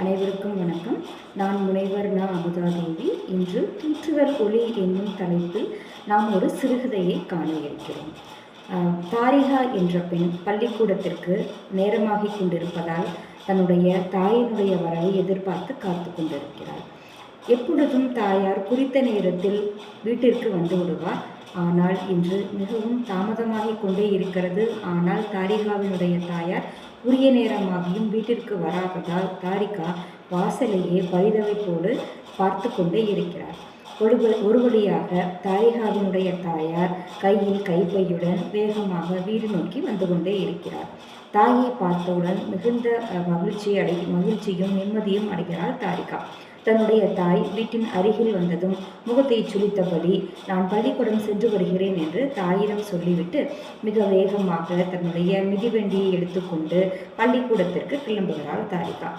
அனைவருக்கும் வணக்கம். நான் முனைவர் நா. அமுதாதேவி இன்று தூற்றுவர் ஒளி என்னும் தலைப்பில் நாம் ஒரு சிறுகதையை காண இருக்கிறோம். தாரிகா என்ற பெண் பள்ளிக்கூடத்திற்கு நேரமாகிக் கொண்டிருப்பதால் தன்னுடைய தாயினுடைய வரவை எதிர்பார்த்து காத்து கொண்டிருக்கிறாள். எப்பொழுதும் தாயார் குறித்த நேரத்தில் வீட்டிற்கு வந்து விடுவார். ஆனால் இன்று மிகவும் தாமதமாகிக் கொண்டே இருக்கிறது. ஆனால் தாரிகாவினுடைய தாயார் உரிய நேரமாகியும் வீட்டிற்கு வராததால் தாரிகா வாசலையே பரிதவிப்போடு பார்த்து கொண்டே இருக்கிறார். ஒரு ஒரு வழியாக தாரிகாவினுடைய தாயார் கையில் கைப்பையுடன் வேகமாக வீடு நோக்கி வந்து கொண்டே இருக்கிறார். தாயை பார்த்தவுடன் மிகுந்த மகிழ்ச்சி அடை மகிழ்ச்சியும் நிம்மதியும் அடைகிறார் தாரிகா. தன்னுடைய தாய் வீட்டின் அருகில் வந்ததும் முகத்தை சுழித்தபடி நான் பள்ளிக்கூடம் சென்று வருகிறேன் என்று தாயிடம் சொல்லிவிட்டு மிக வேகமாக தன்னுடைய மிதிவண்டியை எடுத்துக்கொண்டு பள்ளிக்கூடத்திற்கு கிளம்புகிறாள் தாரிகா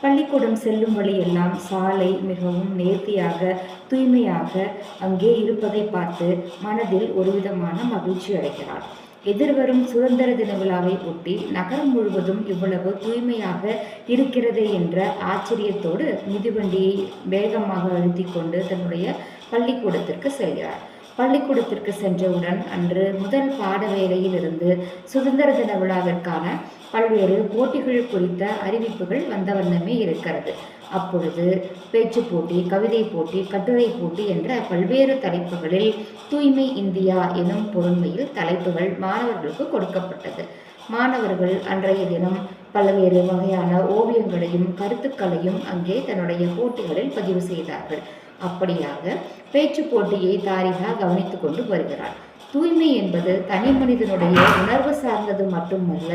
பள்ளிக்கூடம் செல்லும் வழியெல்லாம் சாலை மிகவும் நேர்த்தியாக தூய்மையாக அங்கே இருப்பதை பார்த்து மனதில் ஒருவிதமான மகிழ்ச்சி அடைகிறாள். எதிர்வரும் சுதந்திர தின விழாவை ஒட்டி நகரம் முழுவதும் இவ்வளவு தூய்மையாக இருக்கிறது என்ற ஆச்சரியத்தோடு மிதிவண்டியை வேகமாக அழுத்தி கொண்டு தன்னுடைய பள்ளிக்கூடத்திற்கு செல்கிறார். பள்ளிக்கூடத்திற்கு சென்றவுடன் அன்று முதல் பாட வேளையிலிருந்து சுதந்திர தின விழாவிற்கான பல்வேறு போட்டிகள் குறித்த அறிவிப்புகள் வந்த வண்ணமே இருக்கிறது. அப்பொழுது பேச்சு போட்டி கவிதை போட்டி கட்டுரை போட்டி என்ற பல்வேறு தலைப்புகளில் தூய்மை இந்தியா எனும் பொறுமையில் தலைப்புகள் மாணவர்களுக்கு கொடுக்கப்பட்டது. மாணவர்கள் அன்றைய தினம் பல்வேறு வகையான ஓவியங்களையும் கருத்துக்களையும் அங்கே தன்னுடைய போட்டிகளில் பதிவு செய்தார்கள். அப்படியாக பேச்சு போட்டியை தாரிகா கவனித்துக் கொண்டு வருகிறார். தூய்மை என்பது தனி மனிதனுடைய உணர்வு சார்ந்தது மட்டுமல்ல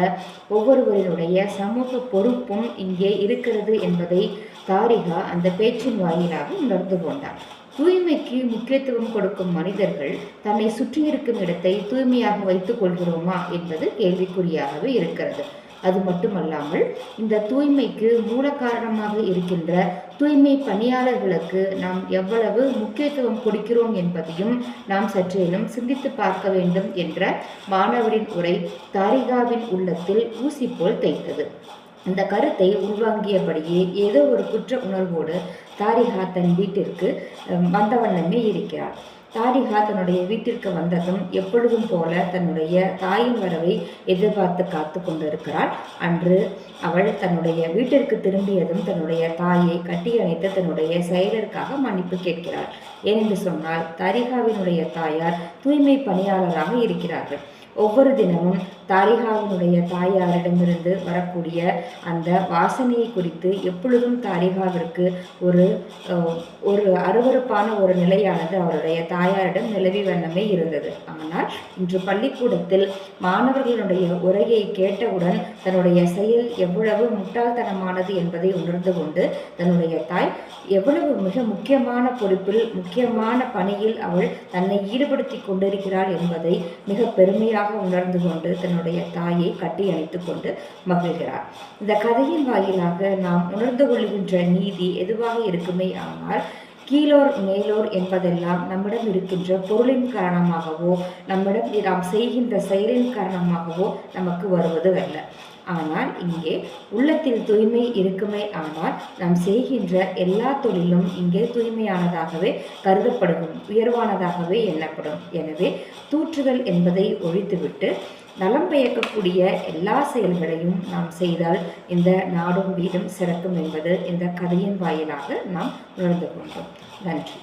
ஒவ்வொருவரினுடைய சமூக பொறுப்பும் இங்கே இருக்கிறது என்பதை தாரிகா அந்த பேச்சின் வாயிலாக உணர்ந்து கொண்டார். தூய்மைக்கு முக்கியத்துவம் கொடுக்கும் மனிதர்கள் தன்னை சுற்றி இருக்கும் இடத்தை தூய்மையாக வைத்துக் கொள்கிறோமா என்பது கேள்விக்குறியாகவே இருக்கிறது. அது மட்டுமல்லாமல் இந்த தூய்மைக்கு மூல காரணமாக இருக்கின்ற தூய்மை பணியாளர்களுக்கு நாம் எவ்வளவு முக்கியத்துவம் கொடுக்கிறோம் என்பதையும் நாம் சற்றேனும் சிந்தித்து பார்க்க வேண்டும் என்ற மாணவரின் உரை தாரிகாவின் உள்ளத்தில் ஊசி போல் தைத்தது. இந்த கருத்தை உள்வாங்கியபடியே ஏதோ ஒரு குற்ற உணர்வோடு தாரிகா தன் வீட்டிற்கு வந்தவண்ணமே வந்த வண்ணமே இருக்கிறார். தாரிகா தன்னுடைய வீட்டிற்கு வந்ததும் எப்பொழுதும் போல தன்னுடைய தாயின் வரவை எதிர்பார்த்து காத்து கொண்டிருக்கிறாள். அன்று அவள் தன்னுடைய வீட்டிற்கு திரும்பியதும் தன்னுடைய தாயை கட்டியணைத்து தன்னுடைய செயலருக்காக மன்னிப்பு கேட்கிறாள். ஏனென்று சொன்னால் தாரிகாவினுடைய தாயார் தூய்மை பணியாளராக இருக்கிறார்கள். ஒவ்வொரு தினமும் தாரிகாவினுடைய தாயாரிடமிருந்து வரக்கூடிய அந்த வாசனையை குறித்து எப்பொழுதும் தாரிகாவிற்கு ஒரு ஒரு அருவருப்பான ஒரு நிலையானது அவருடைய தாயாரிடம் நிலவி வண்ணமே இருந்தது. ஆனால் இன்று பள்ளிக்கூடத்தில் மாணவர்களுடைய உரையை கேட்டவுடன் தன்னுடைய செயல் எவ்வளவு முட்டாள்தனமானது என்பதை உணர்ந்து கொண்டு தன்னுடைய தாய் எவ்வளவு மிக முக்கியமான பொறுப்பில் முக்கியமான பணியில் அவள் தன்னை ஈடுபடுத்தி கொண்டிருக்கிறாள் என்பதை மிக பெருமையாக உணர்ந்து கொண்டு தன்னுடைய தாயை கட்டி அணைத்து கொண்டு மகிழ்கிறார். இந்த கதையின் வாயிலாக நாம் உணர்ந்து கொள்கின்ற நீதி எதுவாக இருக்குமே ஆனால் கீழோர் மேலோர் என்பதெல்லாம் நம்மிடம் இருக்கின்ற பொருளின் காரணமாகவோ நம்மிடம் நாம் செய்கின்ற செயலின் காரணமாகவோ நமக்கு வருவது அல்ல. ஆனால் இங்கே உள்ளத்தில் தூய்மை இருக்குமே ஆனால் நாம் செய்கின்ற எல்லா தொழிலும் இங்கே தூய்மையானதாகவே கருதப்படும் உயர்வானதாகவே எண்ணப்படும். எனவே தூற்றுதல் என்பதை ஒழித்துவிட்டு நலம் பெயக்கக்கூடிய எல்லா செயல்களையும் நாம் செய்தால் இந்த நாடும் வீடும் சிறக்கும் என்பது இந்த கதையின் வாயிலாக நாம் உணர்ந்து கொண்டோம். நன்றி.